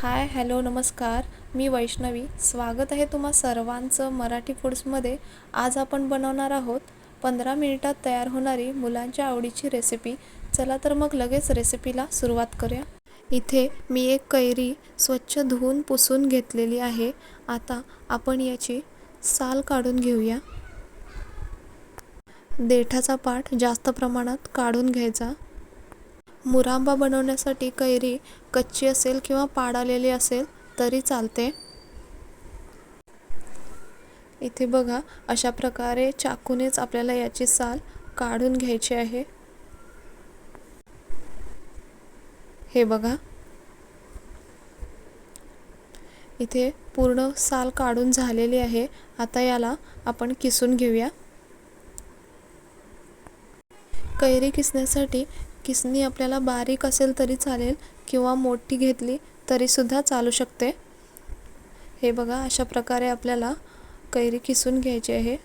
Hi hello नमस्कार. मी वैष्णवी. स्वागत आहे तुम्हा सर्वांचं मराठी फूड्समध्ये. आज आपण बनवणार आहोत पंधरा मिनिटात तयार होणारी मुलांच्या आवडीची रेसिपी. चला तर मग लगेच रेसिपीला सुरुवात करूया. इथे मी एक कैरी स्वच्छ धुवून पुसून घेतलेली आहे. आता आपण याची साल काढून घेऊया. देठाचा पाठ जास्त प्रमाणात काढून घ्यायचा. मुरांबा बनवण्यासाठी कैरी कच्ची असेल किंवा पाड आलेली असेल तरी चालते. इथे बघा अशा प्रकारे चाकूनेच आपल्याला याची साल काढून घ्यायची आहे. हे बघा. इथे पूर्ण साल काढून झालेली आहे. आता याला आपण किसून घेऊया. कैरी किसण्यासाठी किसणी आपल्याला बारीक असेल तरी चालेल किंवा मोठी घेतली तरीसुद्धा चालू शकते. हे बघा अशा प्रकारे आपल्याला कैरी किसून घ्यायची आहे.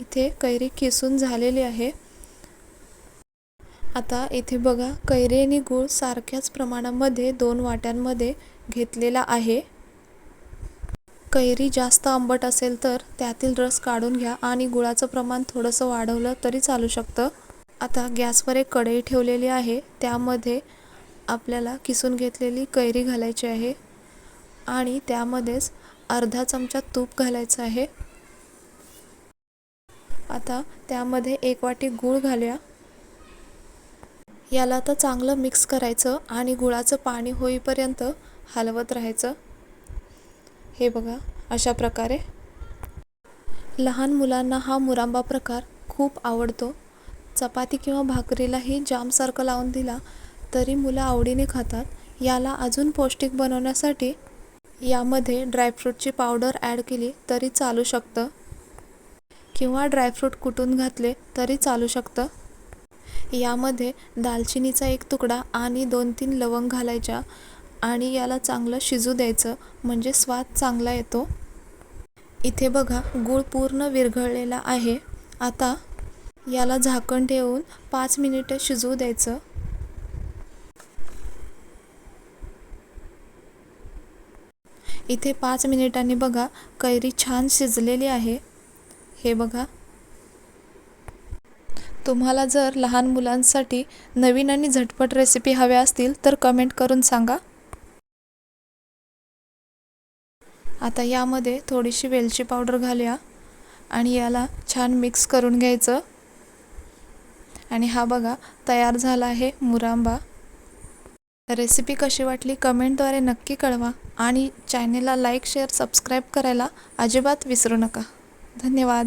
इथे कैरी किसून झालेली आहे. आता इथे बघा कैरी आणि गूळ सारख्याच प्रमाणामध्ये दोन वाट्यांमध्ये घेतलेला आहे. कैरी जास्त आंबट असेल तर त्यातील रस काढून घ्या आणि गुळाचं प्रमाण थोडंसं वाढवलं तरी चालू शकतं. आता गॅसवर एक कढई ठेवलेली आहे. त्यामध्ये आपल्याला किसून घेतलेली कैरी घालायची आहे आणि त्यामध्येच अर्धा चमचा तूप घालायचं आहे. आता त्यामध्ये एक वाटी गूळ घालूया. याला आता चांगलं मिक्स करायचं आणि गुळाचं पाणी होईपर्यंत हलवत राहायचं. हे बघा अशा प्रकारे. लहान मुलांना हा मुरांबा प्रकार खूप आवडतो. चपाती किंवा भाकरीलाही जामसारखं लावून दिला तरी मुलं आवडीने खातात. याला अजून पौष्टिक बनवण्यासाठी यामध्ये ड्रायफ्रूटची पावडर ॲड केली तरी चालू शकतं. किंवा ड्रायफ्रूट कुटून घातले तरी चालू शकतं. यामध्ये दालचिनीचा एक तुकडा आणि दोन तीन लवंग घालायच्या आणि याला चांगलं शिजू द्यायचं म्हणजे स्वाद चांगला येतो. इथे बघा गूळ पूर्ण विरघळलेला आहे. आता याला झाकण ठेवून पाच मिनिटं शिजवू द्यायचं. इथे पाच मिनिटांनी बघा कैरी छान शिजलेली आहे. हे बघा. तुम्हाला जर लहान मुलांसाठी नवीन आणि झटपट रेसिपी हव्या असतील तर कमेंट करून सांगा. आता यामध्ये थोडीशी वेलची पावडर घालूया आणि याला छान मिक्स करून घ्यायचं. आणि हा बघा तयार झाला आहे मुरांबा. रेसिपी कशी वाटली कमेंटद्वारे नक्की कळवा आणि चॅनेलला लाईक शेअर सबस्क्राईब करायला अजिबात विसरू नका. धन्यवाद.